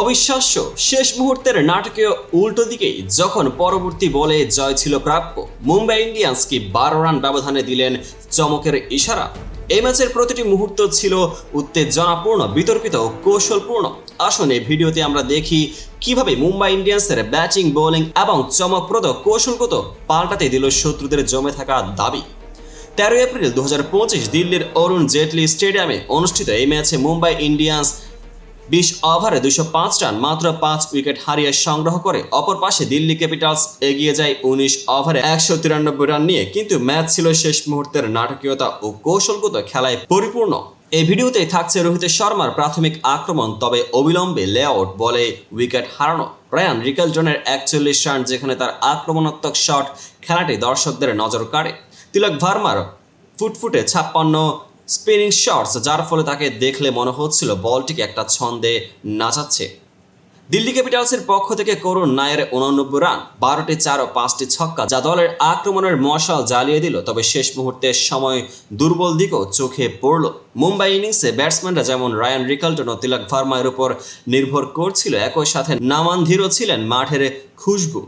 অবিশ্বাস্য শেষ মুহূর্তের নাটকীয় উল্টো দিকেই যখন পরবর্তী বলে জয় ছিল প্রাপ্য, মুম্বাই ইন্ডিয়ান্স কি বারো রান ব্যবধানে দিলেন চমকের ইশারা? এই ম্যাচের প্রতিটি মুহূর্ত ছিল উত্তেজনাপূর্ণ, বিতর্কিত, কৌশলপূর্ণ। আসুন এই ভিডিওতে আমরা দেখি কীভাবে মুম্বাই ইন্ডিয়ান্সের ব্যাটিং, বোলিং এবং চমকপ্রদ, কৌশলগত পাল্টাতে দিল শত্রুদের জমে থাকা দাবি। তেরোই এপ্রিল দু হাজার পঁচিশ দিল্লির অরুণ জেটলি স্টেডিয়ামে অনুষ্ঠিত এই ম্যাচে মুম্বাই ইন্ডিয়ান্স বিশ ওভারে দুশো পাঁচ রান, মাত্র পাঁচ উইকেট হারিয়ে সংগ্রহ করে অপর পাশে দিল্লি ক্যাপিটালস এগিয়ে যায় উনিশ ওভারে একশো তিরানব্বই রান নিয়ে। কিন্তু ম্যাচ ছিল শেষ মুহূর্তের নাটকীয়তা ও কৌশলগত খেলায় পরিপূর্ণ। এই ভিডিওতে থাকছে রোহিত শর্মার প্রাথমিক আক্রমণ, তবে অবিলম্বে লেআউট বলে উইকেট হারানো রায়ান রিকেলজনের একচল্লিশ রান, যেখানে তার আক্রমণাত্মক শট খেলাটি দর্শকদের নজর কাড়ে। তিলক ভার্মার ফুটফুটে ছাপ্পান্ন স্পিনিং শটস, যার ফলে তাকে দেখলে মনে হচ্ছিল বলটিকে একটা ছন্দে নাচাচ্ছে। দিল্লি ক্যাপিটালসের পক্ষ থেকে করুণ নায়ের উননব্বই রান, বারোটি চার ও পাঁচটি ছক্কা, যা দলের আক্রমণের মশাল জ্বালিয়ে দিল, তবে শেষ মুহূর্তের সময় দুর্বল দিকও চোখে পড়ল। মুম্বাই ইনিংসে ব্যাটসম্যানরা যেমন রায়ান রিকাল্টন ও তিলক ভার্মার উপর নির্ভর করছিল, একই সাথে নামানধীরও ছিলেন মাঠের খুশবু।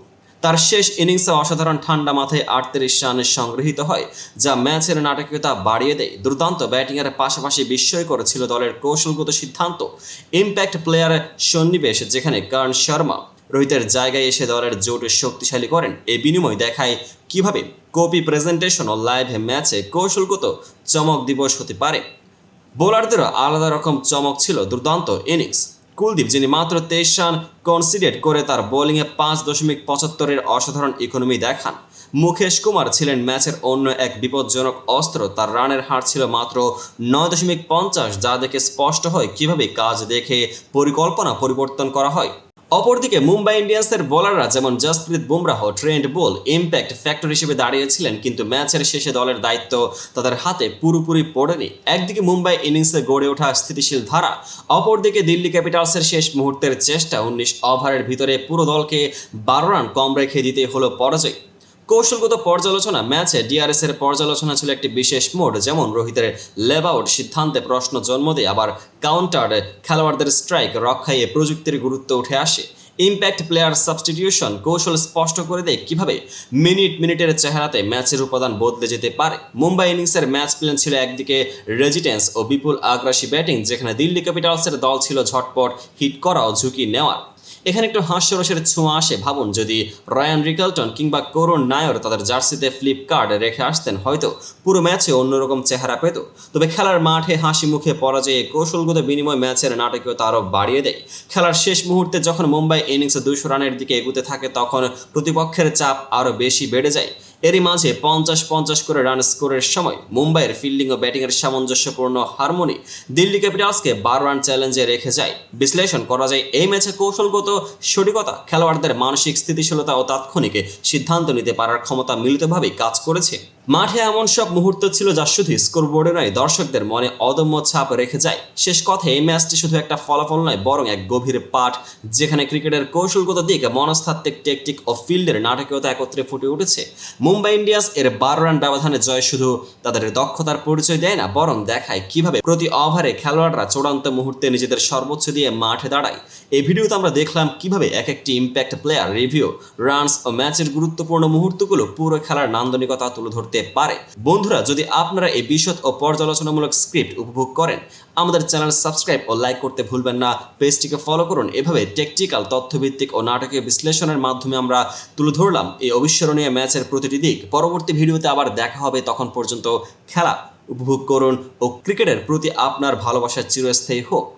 তার শেষ ইনিংসে অসাধারণ ঠান্ডা মাথায় আটত্রিশ রানে সংগৃহীত হয়, যা ম্যাচের নাটকীয়তা বাড়িয়ে দেয়। দুর্দান্ত ব্যাটিংয়ের পাশাপাশি বিস্ময় করেছিল দলের কৌশলগত সিদ্ধান্ত। ইম্প্যাক্ট প্লেয়ার সন্নিবেশ, যেখানে কার্ন শর্মা রোহিতের জায়গায় এসে দলের জোট শক্তিশালী করেন। এই বিনিময় দেখায় কীভাবে কপি প্রেজেন্টেশন ও লাইভ ম্যাচে কৌশলগত চমক দিবস হতে পারে। বোলারদেরও আলাদা রকম চমক ছিল দুর্দান্ত ইনিংস। কুলদীপ, যিনি মাত্র তেইশ রান কনসিডেট করে তার বোলিংয়ে পাঁচ দশমিক পঁচাত্তরের অসাধারণ ইকোনমি দেখান। মুকেশ কুমার ছিলেন ম্যাচের অন্য এক বিপজ্জনক অস্ত্র। তার রানের হার ছিল মাত্র নয় দশমিক পঞ্চাশ, যা দেখে স্পষ্ট হয় কীভাবে কাজ দেখে পরিকল্পনা পরিবর্তন করা হয়। অপরদিকে মুম্বাই ইন্ডিয়ান্সের বোলাররা যেমন Jasprit Bumrah Trent Boult impact factor হিসেবে দাঁড়িয়েছিলেন, কিন্তু ম্যাচের শেষে দলের দায়িত্ব তাদের হাতে পুরোপুরি পড়েনি। একদিকে মুম্বাই ইনিংসে গড়ে ওঠা স্থিতিশীল ধারা, অপরদিকে দিল্লি ক্যাপিটালসের শেষ মুহূর্তের চেষ্টা উনিশ ওভারের ভিতরে পুরো দলকে বারো রান কম রেখে দিতে হলো পরাজয়। কৌশলগত পর্যালোচনা ম্যাচে ডিআরএস এর পর্যালোচনা ছিল একটি বিশেষ মোড, যেমন রোহিতের লেভ আউট সিদ্ধান্তে প্রশ্ন জন্ম দেয় আবার কাউন্টার খেলোয়াড়দের স্ট্রাইক রক্ষায় প্রযুক্তির গুরুত্ব উঠে আসে। ইম্প্যাক্ট প্লেয়ার সাবস্টিটিউশন কৌশল স্পষ্ট করে দেয় কীভাবে মিনিট মিনিটের চেহারাতে ম্যাচের উপাদান বদলে যেতে পারে। মুম্বাই ইনিংসের ম্যাচ প্ল্যান ছিল একদিকে রেজিডেন্স ও বিপুল আগ্রাসী ব্যাটিং, যেখানে দিল্লি ক্যাপিটালসের দল ছিল ঝটপট হিট করা ও ঝুঁকি নেওয়ার। এখানে একটু হাস্যরসের ছোঁয়া আসে। ভাবুন, যদি রায়ান রিকালটন কিংবা করুণ নায়র তাদের জার্সিতে ফ্লিপকার্ট রেখে আসতেন, হয়তো পুরো ম্যাচে অন্যরকম চেহারা পেত। তবে খেলার মাঠে হাসি মুখে পরাজয়ে কৌশলগত বিনিময় ম্যাচের নাটকীয়তা আরও বাড়িয়ে দেয়। খেলার শেষ মুহূর্তে যখন মুম্বাই ইনিংসে দুশো রানের দিকে এগুতে থাকে, তখন প্রতিপক্ষের চাপ আরও বেশি বেড়ে যায়। এরই মাঝে পঞ্চাশ পঞ্চাশ করে রান স্কোরের সময় মুম্বাইয়ের ফিল্ডিং ও ব্যাটিংয়ের সামঞ্জস্যপূর্ণ হারমোনি দিল্লি ক্যাপিটালসকে বারো রান চ্যালেঞ্জে রেখে যায়। বিশ্লেষণ করা যায়, এই ম্যাচে কৌশলগত সঠিকতা খেলোয়াড়দের মানসিক স্থিতিশীলতা ও তাৎক্ষণিক সিদ্ধান্ত নিতে পারার ক্ষমতা মিলিতভাবেই কাজ করেছে। মাঠে এমন সব মুহূর্ত ছিল যা শুধু স্কোরবোর্ডে নয়, দর্শকদের মনে অদম্য ছাপ রেখে যায়। শেষ কথায় এই ম্যাচটি শুধু একটা ফলাফল নয়, বরং এক গভীর পাঠ, যেখানে ক্রিকেটের কৌশলগত দিক মনস্তাত্ত্বিক টেকটিক ও ফিল্ডের নাটকীয়তা একত্রে ফুটে উঠেছে। মুম্বাই ইন্ডিয়ান্স এর বারো রান ব্যবধানে জয় শুধু তাদের দক্ষতার পরিচয় দেয় না, বরং দেখায় কীভাবে প্রতি ওভারে খেলোয়াড়রা চূড়ান্ত মুহূর্তে নিজেদের সর্বোচ্চ দিয়ে মাঠে দাঁড়ায়। এই ভিডিওতে আমরা দেখলাম কীভাবে এক একটি ইম্প্যাক্ট প্লেয়ার রিভিউ রানস ও ম্যাচের গুরুত্বপূর্ণ মুহূর্তগুলো পুরো খেলার নান্দনিকতা তুলে ধরতে পারে। বন্ধুরা, যদি আপনারা এই বিশদ ও পর্যালোচনামূলক স্ক্রিপ্ট উপভোগ করেন, আমাদের চ্যানেল সাবস্ক্রাইব ও লাইক করতে ভুলবেন না। পেজটিকে ফলো করুন। এভাবে টেকটিক্যাল, তথ্যভিত্তিক ও নাটকীয় বিশ্লেষণের মাধ্যমে আমরা তুলে ধরলাম এই অবিস্মরণীয় ম্যাচের প্রতিটি দিক। পরবর্তী ভিডিওতে আবার দেখা হবে তখন পর্যন্ত খেলা উপভোগ করুন ও ক্রিকেটের প্রতি আপনার ভালোবাসা চিরস্থায়ী হোক।